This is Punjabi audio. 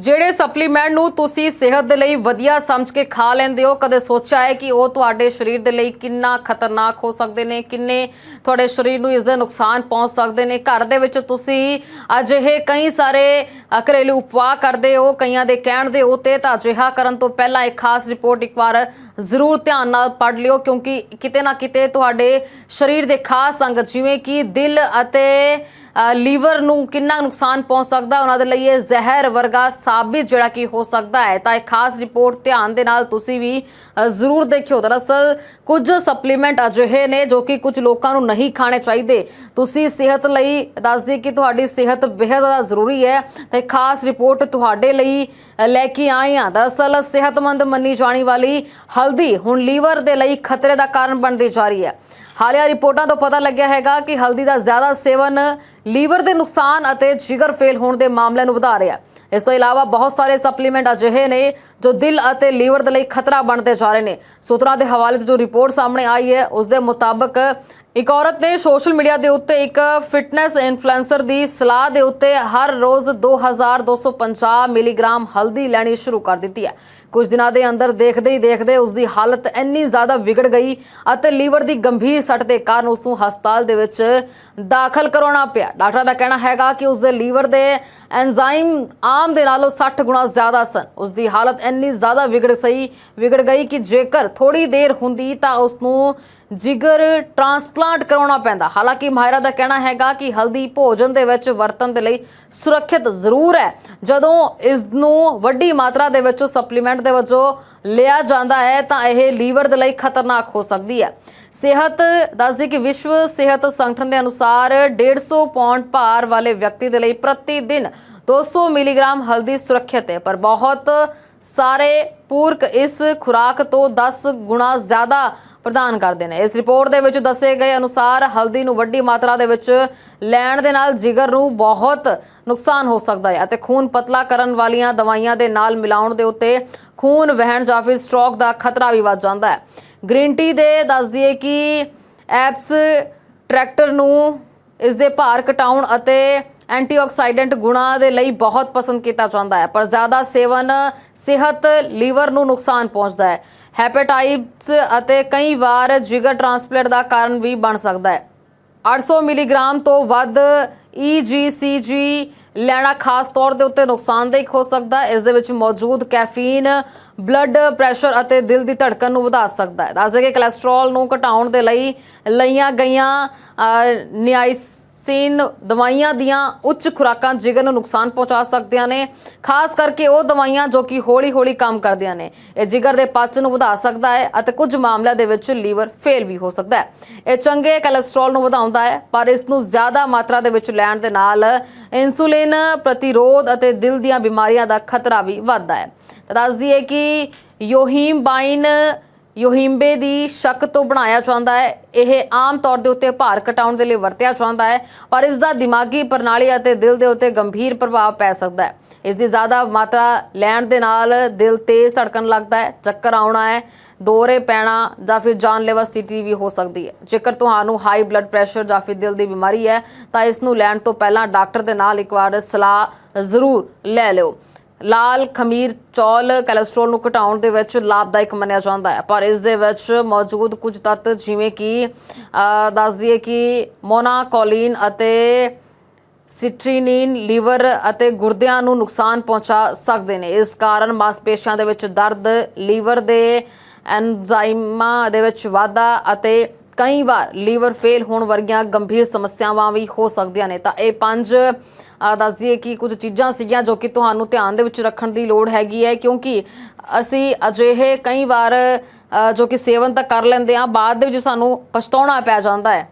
ਜਿਹੜੇ ਸਪਲੀਮੈਂਟ ਨੂੰ ਤੁਸੀਂ ਸਿਹਤ ਦੇ ਲਈ ਵਧੀਆ ਸਮਝ ਕੇ ਖਾ ਲੈਂਦੇ ਹੋ, ਕਦੇ ਸੋਚਿਆ ਹੈ ਕਿ ਉਹ ਤੁਹਾਡੇ ਸਰੀਰ ਦੇ ਲਈ ਕਿੰਨਾ ਖਤਰਨਾਕ ਹੋ ਸਕਦੇ ਨੇ, ਕਿੰਨੇ ਤੁਹਾਡੇ ਸਰੀਰ ਨੂੰ ਇਸ ਦੇ ਨੁਕਸਾਨ ਪਹੁੰਚ ਸਕਦੇ ਨੇ? ਘਰ ਦੇ ਵਿੱਚ ਤੁਸੀਂ ਅਜਿਹੇ ਕਈ ਸਾਰੇ ਘਰੇਲੂ ਉਪਾਅ ਕਰਦੇ ਹੋ, ਕਈਆਂ ਦੇ ਕਹਿਣ ਦੇ ਉੱਤੇ ਤਾਂ ਅਜਿਹਾ ਕਰਨ ਤੋਂ ਪਹਿਲਾਂ ਇੱਕ ਖਾਸ ਰਿਪੋਰਟ ਇੱਕ ਵਾਰ ਜ਼ਰੂਰ ਧਿਆਨ ਨਾਲ ਪੜ੍ਹ ਲਿਓ, ਕਿਉਂਕਿ ਕਿਤੇ ਨਾ ਕਿਤੇ ਤੁਹਾਡੇ ਸਰੀਰ ਦੇ ਖਾਸ ਅੰਗ ਜਿਵੇਂ ਕਿ ਦਿਲ ਅਤੇ ਲੀਵਰ ਨੂੰ ਕਿੰਨਾ ਨੁਕਸਾਨ ਪਹੁੰਚ ਸਕਦਾ ਉਹਨਾਂ ਦੇ ਲਈ ਇਹ ਜ਼ਹਿਰ ਵਰਗਾ ਸਾਬਿਤ ਜਿਹੜਾ ਕਿ ਹੋ ਸਕਦਾ ਹੈ। ਤਾਂ ਇਹ ਖਾਸ ਰਿਪੋਰਟ ਧਿਆਨ ਦੇ ਨਾਲ ਤੁਸੀਂ ਵੀ ਜ਼ਰੂਰ ਦੇਖਿਓ। ਦਰਅਸਲ ਕੁਝ ਸਪਲੀਮੈਂਟ ਅਜਿਹੇ ਨੇ ਜੋ ਕਿ ਕੁਝ ਲੋਕਾਂ ਨੂੰ ਨਹੀਂ ਖਾਣੇ ਚਾਹੀਦੇ। ਤੁਸੀਂ ਸਿਹਤ ਲਈ ਦੱਸਦੇ ਕਿ ਤੁਹਾਡੀ ਸਿਹਤ ਬੇहद ਜ਼ਿਆਦਾ ਜ਼ਰੂਰੀ ਹੈ। ਤਾਂ ਖਾਸ ਰਿਪੋਰਟ ਤੁਹਾਡੇ ਲਈ ਲੈ ਕੇ ਆਏ ਹਾਂ। ਦਰਅਸਲ ਸਿਹਤਮੰਦ ਮੰਨੀ ਜਾਣੀ ਵਾਲੀ ਹਲਦੀ ਹੁਣ ਲੀਵਰ ਦੇ ਲਈ ਖਤਰੇ ਦਾ ਕਾਰਨ ਬਣਦੀ ਜਾ ਰਹੀ ਹੈ। ਹਾਲੀਆ ਰਿਪੋਰਟਾਂ ਤੋਂ ਪਤਾ ਲੱਗਿਆ ਹੈਗਾ ਕਿ ਹਲਦੀ ਦਾ ਜ਼ਿਆਦਾ ਸੇਵਨ ਲੀਵਰ ਦੇ ਨੁਕਸਾਨ ਅਤੇ ਜਿਗਰ ਫੇਲ ਹੋਣ ਦੇ ਮਾਮਲਿਆਂ ਨੂੰ ਵਧਾ ਰਿਹਾ ਇਸ ਤੋਂ ਇਲਾਵਾ ਬਹੁਤ ਸਾਰੇ ਸਪਲੀਮੈਂਟ ਅਜਿਹੇ ਨੇ ਜੋ ਦਿਲ ਅਤੇ ਲੀਵਰ ਦੇ ਲਈ ਖਤਰਾ ਬਣਦੇ ਜਾ ਰਹੇ ਨੇ। ਸੂਤਰਾਂ ਦੇ ਹਵਾਲੇ ਤੋਂ ਜੋ ਰਿਪੋਰਟ ਸਾਹਮਣੇ ਆਈ ਹੈ, ਉਸ ਦੇ ਮੁਤਾਬਕ ਇੱਕ ਔਰਤ ਨੇ ਸੋਸ਼ਲ ਮੀਡੀਆ ਦੇ ਉੱਤੇ ਇੱਕ ਫਿਟਨੈਸ ਇਨਫਲੂਐਂਸਰ ਦੀ ਸਲਾਹ ਦੇ ਉੱਤੇ ਹਰ ਰੋਜ਼ 2250 ਮਿਲੀਗ੍ਰਾਮ ਹਲਦੀ ਲੈਣੀ ਸ਼ੁਰੂ ਕਰ ਦਿੱਤੀ ਹੈ। ਕੁਝ ਦਿਨਾਂ ਦੇ ਅੰਦਰ ਦੇਖਦੇ ਹੀ ਦੇਖਦੇ ਉਸ ਦੀ ਹਾਲਤ ਇੰਨੀ ਜ਼ਿਆਦਾ ਵਿਗੜ ਗਈ ਅਤੇ ਲੀਵਰ ਦੀ ਗੰਭੀਰ ਸੱਟ ਦੇ ਕਾਰਨ ਉਸ ਨੂੰ ਹਸਪਤਾਲ ਦੇ ਵਿੱਚ ਦਾਖਲ ਕਰਾਉਣਾ ਪਿਆ। ਡਾਕਟਰਾਂ ਦਾ ਕਹਿਣਾ ਹੈਗਾ ਕਿ ਉਸ ਦੇ ਲੀਵਰ ਦੇ ਐਂਜ਼ਾਈਮ ਆਮ ਦੇ ਨਾਲੋਂ 60 ਗੁਣਾ ਜ਼ਿਆਦਾ ਸਨ। ਉਸ ਦੀ ਹਾਲਤ ਇੰਨੀ ਜ਼ਿਆਦਾ ਵਿਗੜ ਸਹੀ ਵਿਗੜ ਗਈ ਕਿ ਜੇਕਰ ਥੋੜੀ ਦੇਰ ਹੁੰਦੀ ਤਾਂ ਉਸ ਨੂੰ ਜਿਗਰ ਟ੍ਰਾਂਸਪਲਾਂਟ ਕਰਾਉਣਾ ਪੈਂਦਾ। ਹਾਲਾਂਕਿ ਮਾਹਿਰਾਂ ਦਾ ਕਹਿਣਾ ਹੈਗਾ ਕਿ ਹਲਦੀ ਭੋਜਨ ਦੇ ਵਿੱਚ ਵਰਤਣ ਦੇ ਲਈ ਸੁਰੱਖਿਅਤ ਜ਼ਰੂਰ ਹੈ। ਜਦੋਂ ਇਸ ਨੂੰ ਵੱਡੀ ਮਾਤਰਾ ਦੇ ਵਿੱਚ ਸਪਲੀਮੈਂਟ ਦੇ ਵਜੋਂ ਲਿਆ ਜਾਂਦਾ ਹੈ, ਤਾਂ ਇਹ ਲੀਵਰ ਦੇ ਲਈ ਖਤਰਨਾਕ ਹੋ ਸਕਦੀ ਹੈ। ਸਿਹਤ ਦੱਸਦੀ ਕਿ ਵਿਸ਼ਵ ਸਿਹਤ ਸੰਗਠਨ ਦੇ ਅਨੁਸਾਰ 150 ਪੌਂਡ ਭਾਰ ਵਾਲੇ ਵਿਅਕਤੀ ਦੇ ਲਈ ਪ੍ਰਤੀ ਦਿਨ 200 ਮਿਲੀਗ੍ਰਾਮ ਹਲਦੀ ਸੁਰੱਖਿਅਤ ਹੈ, ਪਰ ਬਹੁਤ ਸਾਰੇ ਪੂਰਕ ਇਸ ਖੁਰਾਕ ਤੋਂ 10 ਗੁਣਾ ਜ਼ਿਆਦਾ ਪ੍ਰਦਾਨ ਕਰਦੇ ਨੇ। ਇਸ ਰਿਪੋਰਟ ਦੇ ਵਿੱਚ ਦੱਸੇ ਗਏ ਅਨੁਸਾਰ ਹਲਦੀ ਨੂੰ ਵੱਡੀ ਮਾਤਰਾ ਦੇ ਵਿੱਚ ਲੈਣ ਦੇ ਨਾਲ ਜਿਗਰ ਨੂੰ ਬਹੁਤ ਨੁਕਸਾਨ ਹੋ ਸਕਦਾ ਹੈ ਅਤੇ ਖੂਨ ਪਤਲਾ ਕਰਨ ਵਾਲੀਆਂ ਦਵਾਈਆਂ ਦੇ ਨਾਲ ਮਿਲਾਉਣ ਦੇ ਉੱਤੇ ਖੂਨ ਵਹਿਣ ਜਾਂ ਫਿਰ ਸਟ੍ਰੋਕ ਦਾ ਖਤਰਾ ਵੀ ਵੱਧ ਜਾਂਦਾ ਹੈ। ਗ੍ਰੀਨ ਟੀ ਦੇ ਦੱਸ ਦਈਏ ਕਿ ਐਪਸ ਟਰੈਕਟਰ ਨੂੰ ਇਸ ਦੇ ਭਾਰ ਘਟਾਉਣ ਅਤੇ ਐਂਟੀਆਕਸਾਈਡੈਂਟ ਗੁਣਾਂ ਦੇ ਲਈ ਬਹੁਤ ਪਸੰਦ ਕੀਤਾ ਜਾਂਦਾ ਹੈ, ਪਰ ਜ਼ਿਆਦਾ ਸੇਵਨ ਸਿਹਤ ਲੀਵਰ ਨੂੰ ਨੁਕਸਾਨ ਪਹੁੰਚਦਾ ਹੈ। ਹੈਪੇਟਾਈਟਸ ਅਤੇ ਕਈ ਵਾਰ ਜਿਗਰ ਟ੍ਰਾਂਸਪਲਾਂਟ ਦਾ ਕਾਰਨ ਵੀ ਬਣ ਸਕਦਾ ਹੈ। 800 ਮਿਲੀਗ੍ਰਾਮ ਤੋਂ ਵੱਧ E EGCG ਲੈਣਾ ਖਾਸ ਤੌਰ ਦੇ ਉੱਤੇ ਨੁਕਸਾਨਦਾਇਕ ਹੋ ਸਕਦਾ ਹੈ। ਇਸ ਦੇ ਵਿੱਚ ਮੌਜੂਦ ਕੈਫੀਨ, ਬਲੱਡ ਪ੍ਰੈਸ਼ਰ ਅਤੇ ਦਿਲ ਦੀ ਧੜਕਣ ਨੂੰ ਵਧਾ ਸਕਦਾ ਹੈ। ਦੱਸਦੇ ਕਿ ਕੋਲੇਸਟ੍ਰੋਲ ਨੂੰ ਘਟਾਉਣ ਦੇ ਲਈ ਲਈਆਂ ਗਈਆਂ ਨਿਆਇਸ ਨਿਆਇਸਿਨ ਦਵਾਈਆਂ ਦੀਆਂ ਉੱਚ ਖੁਰਾਕਾਂ ਜਿਗਰ ਨੂੰ ਨੁਕਸਾਨ ਪਹੁੰਚਾ ਸਕਦੀਆਂ ਨੇ, ਖਾਸ ਕਰਕੇ ਉਹ ਦਵਾਈਆਂ ਜੋ ਕਿ ਹੌਲੀ-ਹੌਲੀ ਕੰਮ ਕਰਦੀਆਂ ਨੇ। ਇਹ ਜਿਗਰ ਦੇ ਪਾਚਨ ਨੂੰ ਵਧਾ ਸਕਦਾ ਹੈ ਅਤੇ ਕੁਝ ਮਾਮਲਿਆਂ ਦੇ ਵਿੱਚ ਲੀਵਰ ਫੇਲ ਵੀ ਹੋ ਸਕਦਾ ਹੈ। ਇਹ ਚੰਗੇ ਕੋਲੇਸਟ੍ਰੋਲ ਨੂੰ ਵਧਾਉਂਦਾ ਹੈ, ਪਰ ਇਸ ਨੂੰ ਜ਼ਿਆਦਾ ਮਾਤਰਾ ਦੇ ਵਿੱਚ ਲੈਣ ਦੇ ਨਾਲ ਇਨਸੂਲਿਨ ਪ੍ਰਤੀਰੋਧ ਅਤੇ ਦਿਲ ਦੀਆਂ ਬਿਮਾਰੀਆਂ ਦਾ ਖਤਰਾ ਵੀ ਵੱਧਦਾ ਹੈ। ਤਾਂ ਦੱਸ ਦਈਏ ਕਿ ਯੋਹੀਮਬਾਈਨ ਯੋਹਿੰਬੇ ਦੀ ਸ਼ੱਕ ਤੋਂ ਬਣਾਇਆ ਜਾਂਦਾ ਹੈ। ਇਹ ਆਮ ਤੌਰ ਦੇ ਉੱਤੇ ਭਾਰ ਘਟਾਉਣ ਦੇ ਲਈ ਵਰਤਿਆ ਜਾਂਦਾ ਹੈ, ਪਰ ਇਸ ਦਾ ਦਿਮਾਗੀ ਪ੍ਰਣਾਲੀ ਅਤੇ ਦਿਲ ਦੇ ਉੱਤੇ ਗੰਭੀਰ ਪ੍ਰਭਾਵ ਪੈ ਸਕਦਾ ਹੈ। ਇਸ ਦੀ ਜ਼ਿਆਦਾ ਮਾਤਰਾ ਲੈਣ ਦੇ ਨਾਲ ਦਿਲ ਤੇਜ਼ ਧੜਕਣ ਲੱਗਦਾ ਹੈ, ਚੱਕਰ ਆਉਣਾ ਹੈ ਦੌਰੇ ਪੈਣਾ ਜਾਂ ਫਿਰ ਜਾਨਲੇਵਾ ਸਥਿਤੀ ਵੀ ਹੋ ਸਕਦੀ ਹੈ। ਜੇਕਰ ਤੁਹਾਨੂੰ ਹਾਈ ਬਲੱਡ ਪ੍ਰੈਸ਼ਰ ਜਾਂ ਫਿਰ ਦਿਲ ਦੀ ਬਿਮਾਰੀ ਹੈ, ਤਾਂ ਇਸ ਨੂੰ ਲੈਣ ਤੋਂ ਪਹਿਲਾਂ ਡਾਕਟਰ ਦੇ ਨਾਲ ਇੱਕ ਵਾਰ ਸਲਾਹ ਜ਼ਰੂਰ ਲੈ ਲਿਓ। ਲਾਲ ਖਮੀਰ ਚੌਲ ਕੋਲੇਸਟ੍ਰੋਲ ਨੂੰ ਘਟਾਉਣ ਦੇ ਵਿੱਚ ਲਾਭਦਾਇਕ ਮੰਨਿਆ ਜਾਂਦਾ ਹੈ। ਪਰ ਇਸ ਦੇ ਵਿੱਚ ਮੌਜੂਦ ਕੁਝ ਤੱਤ ਜਿਵੇਂ ਕਿ ਅਹ, ਦੱਸ ਦਈਏ ਕਿ ਮੋਨਾਕੋਲਿਨ ਅਤੇ ਸਿਟਰੀਨਿਨ ਲੀਵਰ ਅਤੇ ਗੁਰਦਿਆਂ ਨੂੰ ਨੁਕਸਾਨ ਪਹੁੰਚਾ ਸਕਦੇ ਨੇ। ਇਸ ਕਾਰਨ ਮਾਸਪੇਸ਼ੀਆਂ ਦੇ ਵਿੱਚ ਦਰਦ ਲੀਵਰ ਦੇ ਐਨਜ਼ਾਈਮਾਂ ਦੇ ਵਿੱਚ ਵਾਧਾ ਅਤੇ ਕਈ ਵਾਰ ਲੀਵਰ ਫੇਲ ਹੋਣ ਵਰਗੀਆਂ ਗੰਭੀਰ ਸਮੱਸਿਆਵਾਂ ਵੀ ਹੋ ਸਕਦੀਆਂ ਨੇ। ਤਾਂ ਇਹ ਪੰਜ, ਅਹ ਦੱਸ ਦਈਏ ਕਿ ਕੁਝ ਚੀਜ਼ਾਂ ਸੀਗੀਆਂ ਜੋ ਕਿ ਤੁਹਾਨੂੰ ਧਿਆਨ ਦੇ ਵਿੱਚ ਰੱਖਣ ਦੀ ਲੋੜ ਹੈਗੀ ਹੈ, ਕਿਉਂਕਿ ਅਸੀਂ ਅਜਿਹੇ ਕਈ ਵਾਰ ਜੋ ਕਿ ਸੇਵਨ ਤਾਂ ਕਰ ਲੈਂਦੇ ਆ ਬਾਅਦ ਦੇ ਵਿੱਚ ਸਾਨੂੰ ਪਛਤਾਉਣਾ ਪੈ ਜਾਂਦਾ ਹੈ।